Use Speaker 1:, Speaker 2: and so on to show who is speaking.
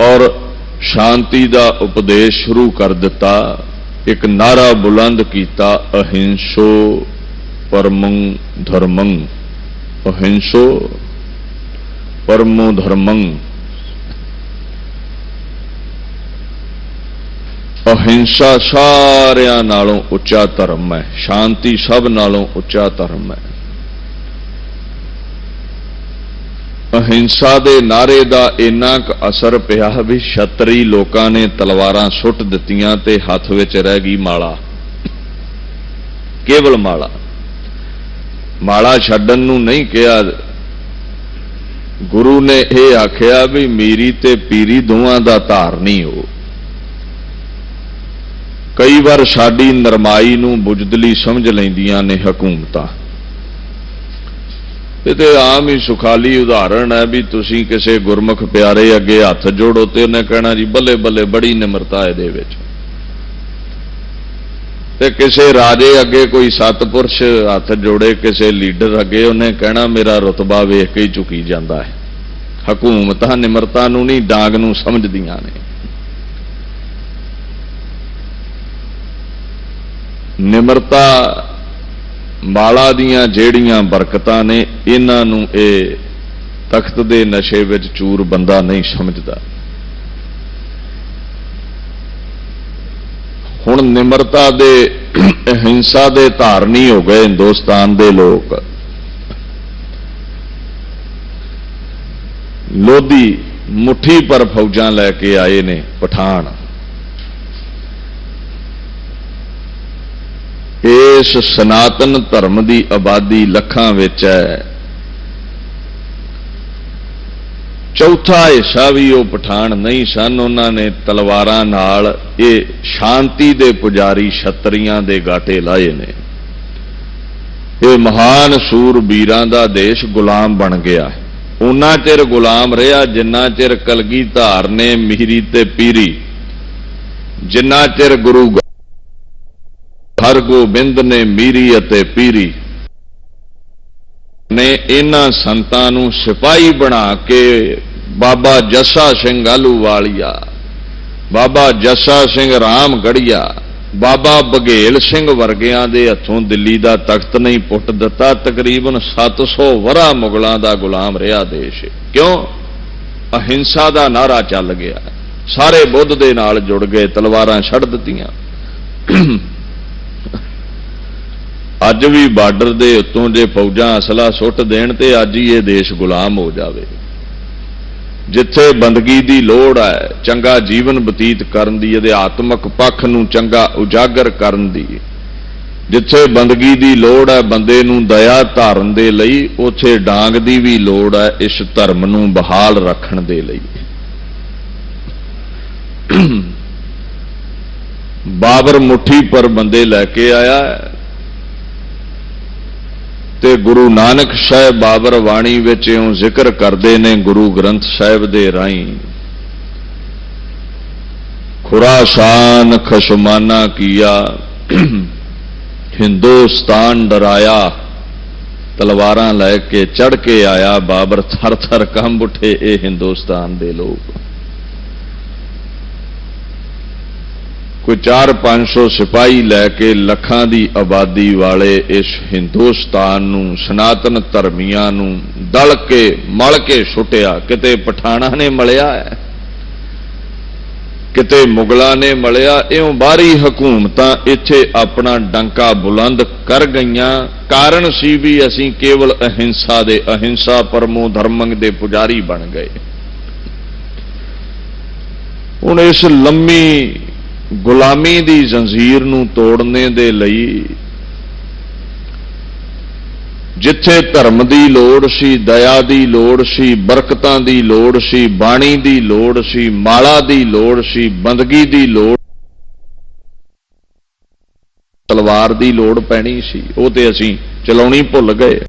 Speaker 1: ਔਰ ਸ਼ਾਂਤੀ ਦਾ ਉਪਦੇਸ਼ ਸ਼ੁਰੂ ਕਰ ਦਿੱਤਾ, ਇੱਕ ਨਾਰਾ ਬੁਲੰਦ ਕੀਤਾ, ਅਹਿੰਸੋ ਪਰਮੰ ਧਰਮੰ, ਅਹਿੰਸੋ ਪਰਮੋ ਧਰਮੰ। ਅਹਿੰਸਾ ਸਾਰਿਆਂ ਨਾਲੋਂ ਉੱਚਾ ਧਰਮ ਹੈ, ਸ਼ਾਂਤੀ ਸਭ ਨਾਲੋਂ ਉੱਚਾ ਧਰਮ ਹੈ। ਅਹਿੰਸਾ ਦੇ ਨਾਰੇ ਦਾ ਇੰਨਾ ਕੁ ਅਸਰ ਪਿਆ ਵੀ ਛਤਰੀ ਲੋਕਾਂ ਨੇ ਤਲਵਾਰਾਂ ਸੁੱਟ ਦਿੱਤੀਆਂ ਤੇ ਹੱਥ ਵਿੱਚ ਰਹਿ ਗਈ ਮਾਲਾ। ਕੇਵਲ ਮਾਲਾ। ਮਾਲਾ ਛੱਡਣ ਨੂੰ ਨਹੀਂ ਕਿਹਾ। ਗੁਰੂ ਨੇ ਇਹ ਆਖਿਆ ਵੀ ਮੀਰੀ ਤੇ ਪੀਰੀ ਦੋਵਾਂ ਦਾ ਧਾਰਨੀ ਹੋ। ਕਈ ਵਾਰ ਸਾਡੀ ਨਰਮਾਈ ਨੂੰ ਬੁਝਦਲੀ ਸਮਝ ਲੈਂਦੀਆਂ ਨੇ ਹਕੂਮਤਾਂ। ਇਹ ਤੇ ਆਮ ਹੀ ਸੁਖਾਲੀ ਉਦਾਹਰਣ ਹੈ ਵੀ ਤੁਸੀਂ ਕਿਸੇ ਗੁਰਮੁਖ ਪਿਆਰੇ ਅੱਗੇ ਹੱਥ ਜੋੜੋ ਤੇ ਉਹਨੇ ਕਹਿਣਾ ਜੀ, ਬੱਲੇ ਬੱਲੇ ਬੜੀ ਨਿਮਰਤਾ ਇਹਦੇ ਵਿੱਚ। ਤੇ ਕਿਸੇ ਰਾਜੇ ਅੱਗੇ ਕੋਈ ਸਤਪੁਰਸ਼ ਹੱਥ ਜੋੜੇ, ਕਿਸੇ ਲੀਡਰ ਅੱਗੇ ਉਹਨੇ ਕਹਿਣਾ, ਮੇਰਾ ਰਤਬਾ ਵੇਖ ਕੇ ਹੀ ਝੁਕੀ ਜਾਂਦਾ ਹੈ। ਹਕੂਮਤਾਂ ਨਿਮਰਤਾ ਨੂੰ ਨਹੀਂ, ਡਾਂਗ ਨੂੰ ਸਮਝਦੀਆਂ ਨੇ। ਨਿਮਰਤਾ ਮਾਲਾ ਦੀਆਂ ਜਿਹੜੀਆਂ ਬਰਕਤਾਂ ਨੇ, ਇਹਨਾਂ ਨੂੰ ਇਹ ਤਖਤ ਦੇ ਨਸ਼ੇ ਵਿੱਚ ਚੂਰ ਬੰਦਾ ਨਹੀਂ ਸਮਝਦਾ। ਹੁਣ ਨਿਮਰਤਾ ਦੇ, ਅਹਿੰਸਾ ਦੇ ਧਾਰਨੀ ਹੋ ਗਏ ਹਿੰਦੁਸਤਾਨ ਦੇ ਲੋਕ। ਲੋਧੀ ਮੁਠੀ ਪਰ ਫੌਜਾਂ ਲੈ ਕੇ ਆਏ ਨੇ ਪਠਾਨ। ਇਸ ਸਨਾਤਨ ਧਰਮ ਦੀ ਆਬਾਦੀ ਲੱਖਾਂ ਵਿੱਚ ਹੈ। ਚੌਥਾ ਹਿੱਸਾ ਵੀ ਉਹ ਪਠਾਨ ਨਹੀਂ ਸਨ, ਉਹਨਾਂ ਨੇ ਤਲਵਾਰਾਂ ਨਾਲ ਇਹ ਸ਼ਾਂਤੀ ਦੇ ਪੁਜਾਰੀ ਛਤਰੀਆਂ ਦੇ ਗਾਟੇ ਲਾਏ ਨੇ। ਇਹ ਮਹਾਨ ਸੂਰਬੀਰਾਂ ਦਾ ਦੇਸ਼ ਗੁਲਾਮ ਬਣ ਗਿਆ ਉਹਨਾਂ ਚਿਰ ਗੁਲਾਮ ਰਿਹਾ, ਜਿੰਨਾ ਚਿਰ ਕਲਗੀ ਧਾਰ ਨੇ ਮੀਰੀ ਤੇ ਪੀਰੀ, ਜਿੰਨਾ ਚਿਰ ਗੁਰੂ ਹਰਗੋਬਿੰਦ ਨੇ ਮੀਰੀ ਅਤੇ ਪੀਰੀ ਨੇ ਇਹਨਾਂ ਸੰਤਾਂ ਨੂੰ ਸਿਪਾਹੀ ਬਣਾ ਕੇ ਬਾਬਾ ਜੱਸਾ ਸਿੰਘ ਆਲੂਵਾਲੀਆ ਬਾਬਾ ਜੱਸਾ ਸਿੰਘ ਰਾਮਗੜੀਆ, ਬਾਬਾ ਬਘੇਲ ਸਿੰਘ ਵਰਗਿਆਂ ਦੇ ਹੱਥੋਂ ਦਿੱਲੀ ਦਾ ਤਖਤ ਨਹੀਂ ਪੁੱਟ ਦਿੱਤਾ, ਤਕਰੀਬਨ 700 ਵਰਾ ਮੁਗਲਾਂ ਦਾ ਗੁਲਾਮ ਰਿਹਾ ਦੇਸ਼। ਕਿਉਂ? ਅਹਿੰਸਾ ਦਾ ਨਾਰਾ ਚੱਲ ਗਿਆ। ਸਾਰੇ ਬੁੱਧ ਦੇ ਨਾਲ ਜੁੜ ਗਏ, ਤਲਵਾਰਾਂ ਛੱਡ ਦਿੱਤੀਆਂ। ਅੱਜ ਵੀ ਬਾਰਡਰ ਦੇ ਉੱਤੋਂ ਜੇ ਫੌਜਾਂ ਅਸਲਾ ਸੁੱਟ ਦੇਣ ਤੇ ਅੱਜ ਹੀ ਇਹ ਦੇਸ਼ ਗੁਲਾਮ ਹੋ ਜਾਵੇ। ਜਿੱਥੇ ਬੰਦਗੀ ਦੀ ਲੋੜ ਹੈ, ਚੰਗਾ ਜੀਵਨ ਬਤੀਤ ਕਰਨ ਦੀ ਅਧਿਆਤਮਕ ਪੱਖ ਨੂੰ ਚੰਗਾ ਉਜਾਗਰ ਕਰਨ ਦੀ। ਜਿੱਥੇ ਬੰਦਗੀ ਦੀ ਲੋੜ ਹੈ, ਬੰਦੇ ਨੂੰ ਦਇਆ ਧਾਰਨ ਦੇ ਲਈ, ਉਥੇ ਡਾਂਗ ਦੀ ਵੀ ਲੋੜ ਹੈ, ਇਸ ਧਰਮ ਨੂੰ ਬਹਾਲ ਰੱਖਣ ਦੇ ਲਈ। ਬਾਬਰ ਮੁਠੀ ਪਰ ਬੰਦੇ ਲੈ ਕੇ ਆਇਆ। ਤੇ ਗੁਰੂ ਨਾਨਕ ਸਾਹਿਬ ਬਾਬਰ ਬਾਣੀ ਵਿੱਚ ਇਉਂ ਜ਼ਿਕਰ ਕਰਦੇ ਨੇ ਗੁਰੂ ਗ੍ਰੰਥ ਸਾਹਿਬ ਦੇ ਰਾਹੀਂ। ਖੁਰਾਸਾਨ ਖਸ਼ਮਾਨਾ ਕੀਆ, ਹਿੰਦੁਸਤਾਨ ਡਰਾਇਆ, ਤਲਵਾਰਾਂ ਲੈ ਕੇ ਚੜ ਕੇ ਆਇਆ ਬਾਬਰ ਥਰ ਥਰ ਕੰਬ ਉਠੇ ਇਹ ਹਿੰਦੁਸਤਾਨ ਦੇ ਲੋਕ। ਕੋਈ 4-500 ਸਿਪਾਹੀ ਲੈ ਕੇ ਲੱਖਾਂ ਦੀ ਆਬਾਦੀ ਵਾਲੇ ਇਸ ਹਿੰਦੁਸਤਾਨ ਨੂੰ, ਸਨਾਤਨ ਧਰਮੀਆਂ ਨੂੰ ਦਲ ਕੇ, ਮਲ ਕੇ ਛੁੱਟਿਆ ਕਿਤੇ ਪਠਾਣਾ ਨੇ ਮਲਿਆ ਹੈ? ਕਿਤੇ ਮੁਗਲਾਂ ਨੇ ਮਲਿਆ? ਇਉਂ ਬਾਹਰੀ ਹਕੂਮਤਾਂ ਇੱਥੇ ਆਪਣਾ ਡੰਕਾ ਬੁਲੰਦ ਕਰ ਗਈਆਂ। ਕਾਰਨ ਸੀ ਵੀ ਅਸੀਂ ਕੇਵਲ ਅਹਿੰਸਾ ਦੇ ਅਹਿੰਸਾ ਪਰਮੋ ਧਰਮੰਗ ਦੇ ਪੁਜਾਰੀ ਬਣ ਗਏ। ਹੁਣ ਇਸ ਲੰਮੀ ਗੁਲਾਮੀ ਦੀ ਜ਼ੰਜੀਰ ਨੂੰ ਤੋੜਨੇ ਦੇ ਲਈ ਜਿੱਥੇ ਧਰਮ ਦੀ ਲੋੜ ਸੀ, ਦਇਆ ਦੀ ਲੋੜ ਸੀ, ਬਰਕਤਾਂ ਦੀ ਲੋੜ ਸੀ, ਬਾਣੀ ਦੀ ਲੋੜ ਸੀ, ਮਾਲਾ ਦੀ ਲੋੜ ਸੀ, ਬੰਦਗੀ ਦੀ ਲੋੜ ਤਲਵਾਰ ਦੀ ਲੋੜ ਪੈਣੀ ਸੀ, ਉਹ ਤੇ ਅਸੀਂ ਚਲਾਉਣੀ ਭੁੱਲ ਗਏ।